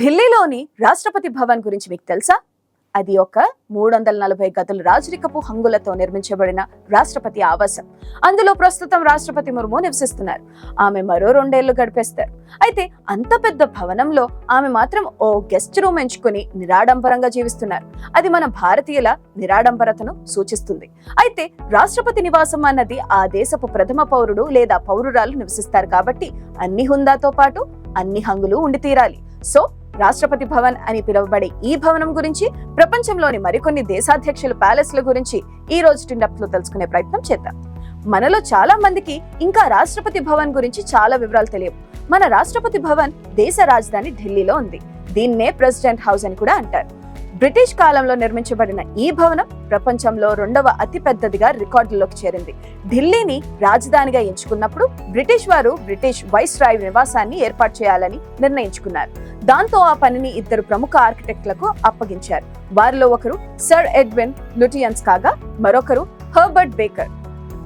ఢిల్లీలోని రాష్ట్రపతి భవన్ గురించి మీకు తెలుసా? అది ఒక మూడు వందల నలభై గదుల రాజరికపు హంగులతో నిర్మించబడిన రాష్ట్రపతి ఆవాసం. అందులో ప్రస్తుతం రాష్ట్రపతి ముర్ము నివసిస్తున్నారు. ఆమె మరో రెండేళ్ళు గడిపేస్తారు. అయితే అంత పెద్ద భవనంలో ఆమె మాత్రం ఓ గెస్ట్ రూమ్ ఎంచుకుని నిరాడంబరంగా జీవిస్తున్నారు. అది మన భారతీయుల నిరాడంబరతను సూచిస్తుంది. అయితే రాష్ట్రపతి నివాసం అన్నది ఆ దేశపు ప్రథమ పౌరుడు లేదా పౌరురాలు నివసిస్తారు కాబట్టి అన్ని హుందాతో పాటు అన్ని హంగులు ఉండి తీరాలి సో రాష్ట్రపతి భవన్ అని పిలువబడే ఈ భవనం గురించి ప్రపంచంలోని మరికొన్ని దేశాధ్యక్షుల ప్యాలెస్ల గురించి ఈ రోజు టిండప్లో తెలుసుకునే ప్రయత్నం చేద్దాం. మనలో చాలా మందికి ఇంకా రాష్ట్రపతి భవన్ గురించి చాలా వివరాలు తెలియవు. మన రాష్ట్రపతి భవన్ దేశ రాజధాని ఢిల్లీలో ఉంది. దీన్నే ప్రెసిడెంట్ హౌస్ అని కూడా అంటారు. బ్రిటిష్ కాలంలో నిర్మించబడిన ఈ భవనం ప్రపంచంలో రెండవ అతిపెద్దదిగా రికార్డుల్లోకి చేరింది. ఢిల్లీని రాజధానిగా ఎంచుకున్నప్పుడు బ్రిటిష్ వారు బ్రిటిష్ వైస్ రాయ్ నివాసాన్ని ఏర్పాటు చేయాలని నిర్ణయించుకున్నారు. దాంతో ఆ పనిని ఇద్దరు ప్రముఖ ఆర్కిటెక్ట్లకు అప్పగించారు. వారిలో ఒకరు సర్ ఎడ్విన్ లుటియన్స్ కాగా మరొకరు హర్బర్ట్ బేకర్.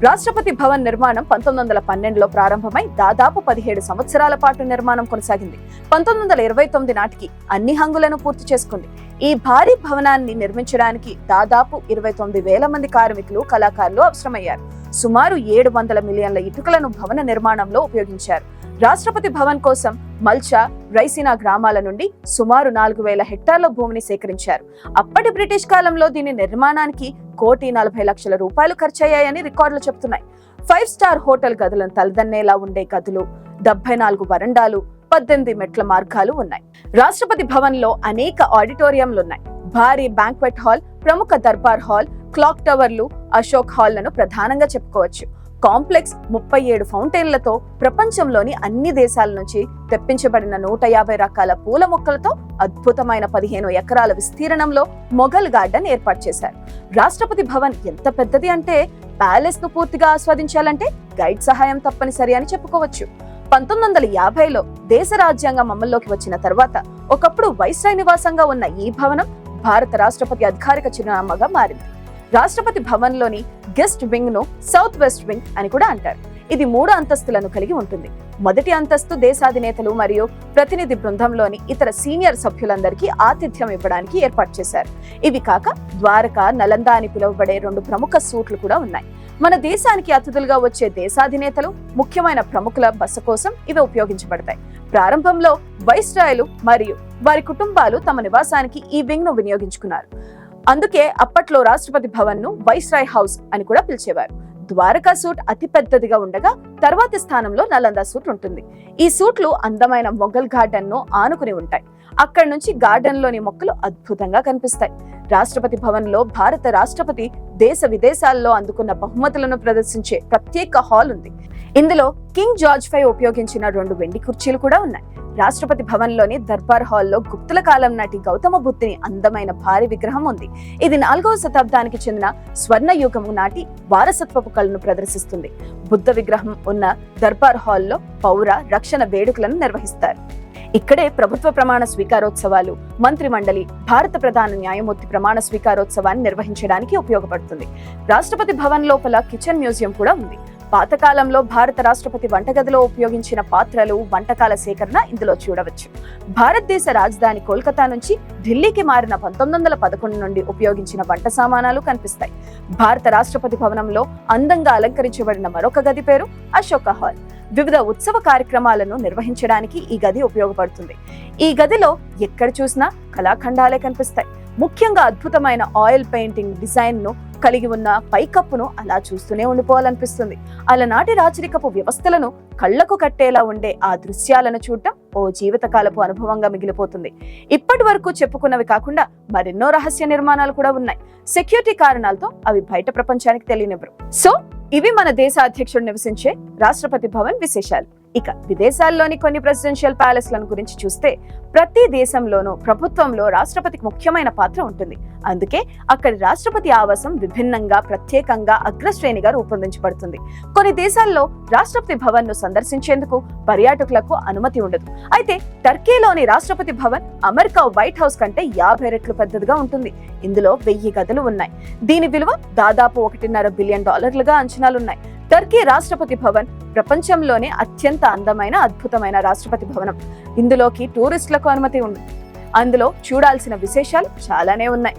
రాష్ట్రపతి భవన్ నిర్మాణం పంతొమ్మిది వందల పన్నెండులో ప్రారంభమై దాదాపు పదిహేడు సంవత్సరాల పాటు నిర్మాణం కొనసాగింది. పంతొమ్మిది వందల ఇరవై తొమ్మిది నాటికి అన్ని హంగులను పూర్తి చేసుకుంది. ఈ భారీ భవనాన్ని నిర్మించడానికి దాదాపు ఇరవై తొమ్మిది వేల మంది కార్మికులు కళాకారులు అవసరమయ్యారు. సుమారు ఏడు వందల మిలియన్ల ఇటుకలను భవన నిర్మాణంలో ఉపయోగించారు. రాష్ట్రపతి భవన్ కోసం మల్చా రైసినా గ్రామాల నుండి సుమారు నాలుగు వేల హెక్టార్ల భూమిని సేకరించారు. అప్పటి బ్రిటిష్ కాలంలో దీని నిర్మాణానికి కోటి నలభై లక్షల రూపాయలు ఖర్చయ్యాయని రికార్డులు చెబుతున్నాయి. ఫైవ్ స్టార్ హోటల్ గదులను తలదన్నేలా ఉండే గదులు డెబ్బై నాలుగు వరండాలు పద్దెనిమిది మెట్ల మార్గాలు ఉన్నాయి. రాష్ట్రపతి భవన్లో అనేక ఆడిటోరియంలు ఉన్నాయి భారీ బ్యాంక్వెట్ హాల్ ప్రముఖ దర్బార్ హాల్ క్లాక్ టవర్లు అశోక్ హాల్లను ప్రధానంగా చెప్పుకోవచ్చు. కాంప్లెక్స్ ముప్పై ఏడు ఫౌంటైన్లతో ప్రపంచంలోని అన్ని దేశాల నుంచి తెప్పించబడిన నూట యాభై రకాల పూల మొక్కలతో అద్భుతమైన పదిహేను ఎకరాల విస్తీర్ణంలో మొఘల్ గార్డెన్ ఏర్పాటు చేశారు. రాష్ట్రపతి భవన్ ఎంత పెద్దది అంటే ప్యాలెస్ను పూర్తిగా ఆస్వాదించాలంటే గైడ్ సహాయం తప్పనిసరి అని చెప్పుకోవచ్చు. పంతొమ్మిది వందల యాభైలో దేశ రాజ్యాంగం అమల్లోకి వచ్చిన తర్వాత ఒకప్పుడు వైస్రాయ్ నివాసంగా ఉన్న ఈ భవనం భారత రాష్ట్రపతి అధికారిక చిరునామాగా మారింది. రాష్ట్రపతి భవన్లోని గెస్ట్ వింగ్ను సౌత్ వెస్ట్ వింగ్ అని కూడా అంటారు. ఇది మూడు అంతస్తులను కలిగి ఉంటుంది. మొదటి అంతస్తు దేశాధినేతలు మరియు ప్రతినిధి బృందంలోని ఇతర సీనియర్ సభ్యులందరికీ ఆతిథ్యం ఇవ్వడానికి ఏర్పాటు చేశారు. ఇవి కాక ద్వారకా నలంద అని పిలువబడే రెండు ప్రముఖ సూట్లు కూడా ఉన్నాయి. మన దేశానికి అతిథులుగా వచ్చే దేశాధినేతలు ముఖ్యమైన ప్రముఖుల బస కోసం ఇవి ఉపయోగించబడతాయి. ప్రారంభంలో వైస్రాయలు మరియు వారి కుటుంబాలు తమ నివాసానికి ఈ వింగ్ను వినియోగించుకున్నారు. అందుకే అప్పట్లో రాష్ట్రపతి భవన్ను వైస్రాయ్ హౌస్ అని కూడా పిలిచేవారు. ద్వారకా సూట్ అతి పెద్దదిగా ఉండగా తర్వాతి స్థానంలో నలంద సూట్ ఉంటుంది. ఈ సూట్లు అందమైన మొఘల్ గార్డెన్ను ఆనుకుని ఉంటాయి. అక్కడి నుంచి గార్డెన్లోని మొక్కలు అద్భుతంగా కనిపిస్తాయి. రాష్ట్రపతి భవన్లో భారత రాష్ట్రపతి దేశ విదేశాల్లో అందుకున్న బహుమతులను ప్రదర్శించే ప్రత్యేక హాల్ ఉంది. ఇందులో కింగ్ జార్జ్ ఫై ఉపయోగించిన రెండు వెండి కుర్చీలు కూడా ఉన్నాయి. రాష్ట్రపతి భవన్లోని దర్బార్ హాల్లో గుప్తుల కాలం నాటి గౌతమ బుద్ధుని అందమైన భారీ విగ్రహం ఉంది. ఇది నాలుగవ శతాబ్దానికి చెందిన స్వర్ణ యుగము నాటి వారసత్వపు కళను ప్రదర్శిస్తుంది. బుద్ధ విగ్రహం ఉన్న దర్బార్ హాల్లో పౌర రక్షణ వేడుకలను నిర్వహిస్తారు. ఇక్కడే ప్రభుత్వ ప్రమాణ స్వీకారోత్సవాలు మంత్రి మండలి భారత ప్రధాన న్యాయమూర్తి ప్రమాణ స్వీకారోత్సవాన్ని నిర్వహించడానికి ఉపయోగపడుతుంది. రాష్ట్రపతి భవన్ లోపల కిచెన్ మ్యూజియం కూడా ఉంది. పాతకాలంలో భారత రాష్ట్రపతి వంటగదిలో ఉపయోగించిన పాత్రలు వంటకాల సేకరణ ఇందులో చూడవచ్చు. భారతదేశ రాజధాని కోల్కతా నుంచి ఢిల్లీకి మారిన పంతొమ్మిది వందల పదకొండు నుండి ఉపయోగించిన వంట సామానాలు కనిపిస్తాయి. భారత రాష్ట్రపతి భవనంలో అందంగా అలంకరించబడిన మరొక గది పేరు అశోక హాల్. వివిధ ఉత్సవ కార్యక్రమాలను నిర్వహించడానికి ఈ గది ఉపయోగపడుతుంది. ఈ గదిలో ఎక్కడ చూసినా కళాఖండాలే కనిపిస్తాయి. ముఖ్యంగా అద్భుతమైన ఆయిల్ పెయింటింగ్ డిజైన్ను కలిగి ఉన్న పైకప్పును అలా చూస్తూనే ఉండిపోవాలనిపిస్తుంది. అలనాటి రాచరికపు వ్యవస్థలను కళ్ళకు కట్టేలా ఉండే ఆ దృశ్యాలను చూడటం ఓ జీవితకాలపు అనుభవంగా మిగిలిపోతుంది. ఇప్పటి వరకు చెప్పుకున్నవి కాకుండా మరెన్నో రహస్య నిర్మాణాలు కూడా ఉన్నాయి. సెక్యూరిటీ కారణాలతో అవి బయట ప్రపంచానికి తెలియనివ్వరు. సో ఇవి మన దేశ అధ్యక్షుడు నివసించే రాష్ట్రపతి భవన్ విశేషాలు. ఇక విదేశాల్లోని కొన్ని ప్రెసిడెన్షియల్ ప్యాలెస్లను గురించి చూస్తే ప్రతి దేశంలోనూ ప్రభుత్వంలో రాష్ట్రపతికి ముఖ్యమైన పాత్ర ఉంటుంది. అందుకే అక్కడి రాష్ట్రపతి ఆవాసం విభిన్నంగా ప్రత్యేకంగా అగ్రశ్రేణిగా రూపొందించబడుతుంది. కొన్ని దేశాల్లో రాష్ట్రపతి భవన్ను సందర్శించేందుకు పర్యాటకులకు అనుమతి ఉండదు. అయితే టర్కీలోని Rashtrapati Bhavan America white house కంటే యాభై రెట్లు పెద్దదిగా ఉంటుంది. ఇందులో వెయ్యి గదులు ఉన్నాయి. దీని విలువ దాదాపు ఒకటిన్నర బిలియన్ డాలర్లుగా అంచనాలున్నాయి. టర్కీ రాష్ట్రపతి భవన్ ప్రపంచంలోనే అత్యంత అందమైన అద్భుతమైన రాష్ట్రపతి భవనం. ఇందులోకి టూరిస్టులకు అనుమతి ఉంది. అందులో చూడాల్సిన విశేషాలు చాలానే ఉన్నాయి.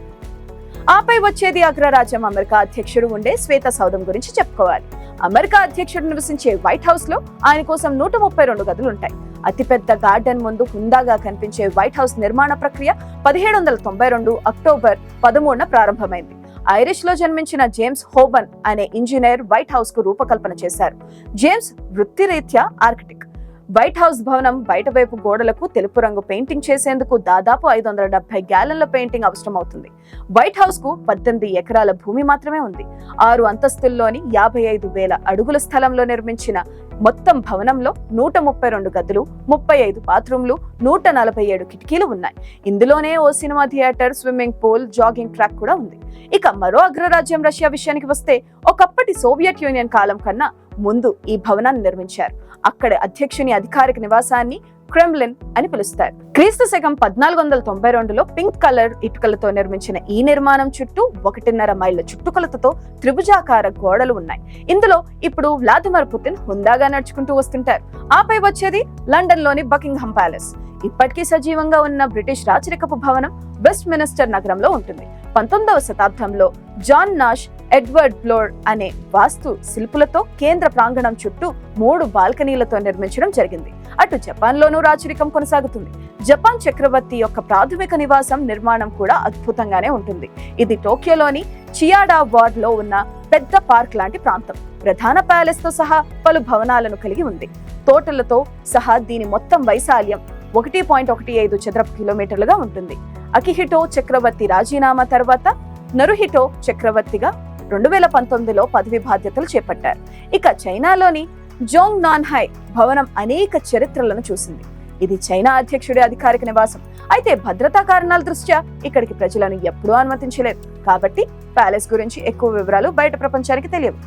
ఆపై వచ్చేది అగ్రరాజ్యం. అమెరికా అధ్యక్షుడు ఉండే శ్వేత సౌధం గురించి చెప్పుకోవాలి. అమెరికా అధ్యక్షుడు నివసించే వైట్ హౌస్లో ఆయన కోసం నూట ముప్పై రెండు గదులు ఉంటాయి. అతిపెద్ద గార్డెన్ ముందు హుందాగా కనిపించే వైట్ హౌస్ నిర్మాణ ప్రక్రియ పదిహేడు వందల తొంభై రెండు అక్టోబర్ పదమూడున ప్రారంభమైంది. ఐరిష్లో జన్మించిన జేమ్స్ హోబన్ అనే ఇంజనీర్ వైట్ హౌస్కు రూపకల్పన చేశారు. జేమ్స్ వృత్తిరీత్యా ఆర్కిటెక్ట్ వైట్ హౌస్ భవనం బయట వైపు గోడలకు తెలుపు రంగు పెయింటింగ్ చేసేందుకు దాదాపు ఐదు వందల డెబ్బై గ్యాలన్ల పెయింటింగ్ అవసరం అవుతుంది వైట్ హౌస్కు పద్దెనిమిది ఎకరాల భూమి మాత్రమే ఉంది. ఆరు అంతస్తుల్లోని యాభై ఐదు వేల అడుగుల స్థలంలో నిర్మించిన మొత్తం భవనంలో నూట ముప్పై రెండు గదులు ముప్పై ఐదు బాత్రూంలు నూట నలభై ఏడు కిటికీలు ఉన్నాయి. ఇందులోనే ఓ cinema theatre swimming pool jogging track కూడా ఉంది. ఇక మరో అగ్రరాజ్యం రష్యా విషయానికి వస్తే ఒకప్పటి సోవియట్ యూనియన్ కాలం కన్నా ముందు ఈ భవనాన్ని నిర్మించారు. అక్కడ అధ్యక్షుని అధికారిక నివాసాన్ని క్రెమ్లిన్ అని పిలుస్తారు. క్రీస్తు శకం పద్నాలుగు వందల తొంభై రెండులో పింక్ కలర్ ఇటుకలతో నిర్మించిన ఈ నిర్మాణం చుట్టూ ఒకటిన్నర మైళ్ళ చుట్టుకొలతతో త్రిభుజాకార గోడలు ఉన్నాయి. ఇందులో ఇప్పుడు వ్లాదిమిర్ పుతిన్ హుందాగా నడుచుకుంటూ వస్తుంటారు. ఆపై వచ్చేది లండన్లోని బకింగ్హామ్ ప్యాలెస్. ఇప్పటికీ సజీవంగా ఉన్న బ్రిటిష్ రాచరికపు భవనం వెస్ట్ మినిస్టర్ నగరంలో ఉంటుంది. పంతొమ్మిదవ శతాబ్దంలో జాన్ నాష్ ఎడ్వర్డ్ బ్లోర్ అనే వాస్తు శిల్పులతో కేంద్ర ప్రాంగణం చుట్టూ మూడు బాల్కనీలతో నిర్మించడం జరిగింది. అటు జపాన్ లోనూ రాచరికం కొనసాగుతుంది. జపాన్ చక్రవర్తి యొక్క ప్రాథమిక నివాసం నిర్మాణం కూడా అద్భుతంగానే ఉంటుంది. ఇది టోక్యోలోని చియాడా వార్డ్లో ఉన్న పెద్ద పార్క్ లాంటి ప్రాంతం. ప్రధాన ప్యాలెస్తో సహా పలు భవనాలను కలిగి ఉంది. తోటలతో సహా దీని మొత్తం వైశాల్యం ఒకటి పాయింట్ ఒకటి ఐదు చదరపు కిలోమీటర్లుగా ఉంటుంది. అకిహిటో చక్రవర్తి రాజీనామా తర్వాత నరుహిటో చక్రవర్తిగా రెండు వేల పంతొమ్మిదిలో పదవి బాధ్యతలు చేపట్టారు. ఇక చైనాలోని జోంగ్ నాన్హై భవనం అనేక చరిత్రలను చూసింది. ఇది చైనా అధ్యక్షుడి అధికారిక నివాసం. అయితే భద్రతా కారణాల దృష్ట్యా ఇక్కడికి ప్రజలను ఎప్పుడూ అనుమతించలేదు. కాబట్టి ప్యాలెస్ గురించి ఎక్కువ వివరాలు బయట ప్రపంచానికి తెలియవు.